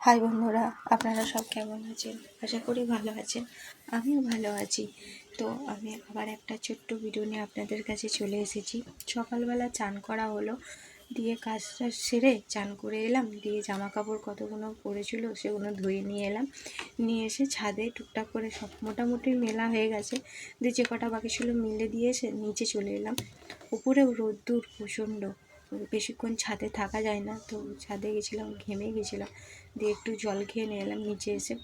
High বন্ধুরা, আপনারা সব কেমন আছেন? আশা করি ভালো আছেন। আমিও ভালো আছি। তো আমি আবার একটা ছোট্ট ভিডিও নিয়ে আপনাদের কাছে চলে এসেছি। সকালবেলা চান করা হলো, দিয়ে কাজটা সেরে চান করে এলাম, দিয়ে জামা কাপড় কতগুলো পড়েছিল সেগুলো ধুয়ে নিয়ে এলাম। নিয়ে এসে ছাদে টুকটাক করে সব মোটামুটি মেলা হয়ে গেছে। দিয়ে যে কটা বাকি ছিল মিলে দিয়ে এসে নিচে চলে এলাম। উপরেও রোদ্দুর প্রচণ্ড। বেশিক্ষণ ছাদে থাকা যায় না। তো ছাদে গেছিলাম, ঘেমে গেছিলাম। দিয়ে একটু জল খেয়ে নিয়ে এলাম নিচে এসে।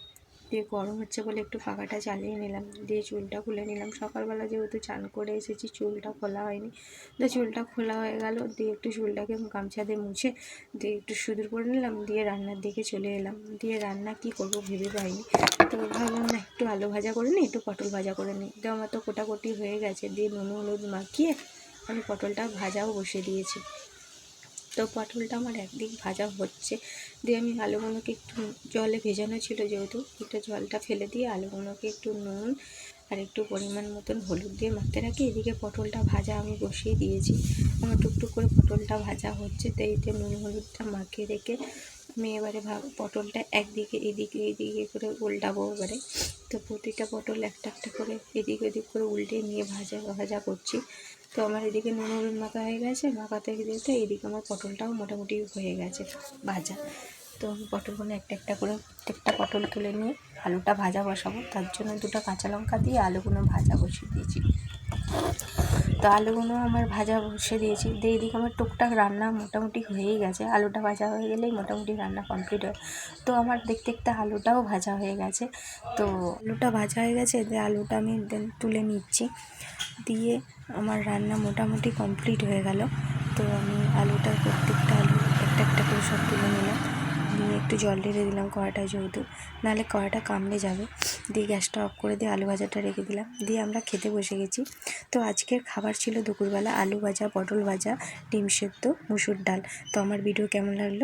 দিয়ে গরম হচ্ছে বলে একটু পাখাটা চালিয়ে নিলাম। দিয়ে চুলটা খুলে নিলাম। সকালবেলা যেহেতু চান করে এসেছি, চুলটা খোলা হয়নি। তো চুলটা খোলা হয়ে গেল। দিয়ে একটু চুলটাকে গামছা দিয়ে মুছে দিয়ে একটু সুদূর করে নিলাম। দিয়ে রান্নার দিকে চলে এলাম। দিয়ে রান্না কি করব ভেবে পাইনি। তো ভাবলাম, না, একটু আলু ভাজা করে নিই, একটু পটল ভাজা করে নিই। তো আমার তো কোটাকুটি হয়ে গেছে। দিয়ে নুন, হলুদ মাখিয়ে আমি পটলটা ভাজাও বসিয়ে দিয়েছি। তো পটলটা আমার একদিক ভাজা হচ্ছে। দিয়ে আমি আলুগুলোকে একটু জলে ভেজানো ছিল যেহেতু, একটু জলটা ফেলে দিয়ে আলুগুলোকে একটু নুন আর একটু পরিমাণ মতন হলুদ দিয়ে মাখতে রাখি। এদিকে পটলটা ভাজা আমি বসিয়ে দিয়েছি। আমার টুকটুক করে পটলটা ভাজা হচ্ছে তো এইতে নুন হলুদটা মাখিয়ে রেখে আমি এবারে ভাব পটলটা একদিকে এদিকে এদিকে করে উল্টাবো এবারে। তো প্রতিটা পটল একটা একটা করে এদিক ওদিক করে উল্টে নিয়ে ভাজা ভাজা করছি। তো আমার এদিকে নুন হলুদ মাখা হয়ে গেছে মাখাতে দেখতে এদিকে আমার পটলটাও মোটামুটি হয়ে গেছে ভাজা। তো আমি পটলগুলো একটা একটা করে প্রত্যেকটা পটল তুলে নিয়ে আলুটা ভাজা বসাবো, তার জন্য দুটো কাঁচা লঙ্কা দিয়ে আলুগুলো ভাজা বসিয়ে দিয়েছি। তো আলুগুলো আমার ভাজা বসিয়ে দিয়েছি। দিয়ে এদিকে আমার টুকটাক রান্না মোটামুটি হয়েই গেছে। আলুটা ভাজা হয়ে গেলেই মোটামুটি রান্না কমপ্লিট হয়। তো আমার দেখতে দেখতে আলুটাও ভাজা হয়ে গেছে। তো আলুটা ভাজা হয়ে গেছে, দিয়ে আলুটা আমি তুলে নিচ্ছি। দিয়ে আমার রান্না মোটামুটি কমপ্লিট হয়ে গেল। তো আমি আলুটা প্রত্যেকটা আলু একটা একটা করে সব তুলে নিলাম। একটু জল ঢেলে দিলাম কড়াটায় যেহেতু, নাহলে কড়াটা কামড়ে যাবে। দিয়ে গ্যাসটা অফ করে দিয়ে আলু ভাজাটা রেখে দিলাম। দিয়ে আমরা খেতে বসে গেছি। তো আজকের খাবার ছিল দুপুরবেলা আলু ভাজা, পটল ভাজা, ডিম সেদ্ধ, মুসুর ডাল। তো আমার ভিডিও কেমন লাগল?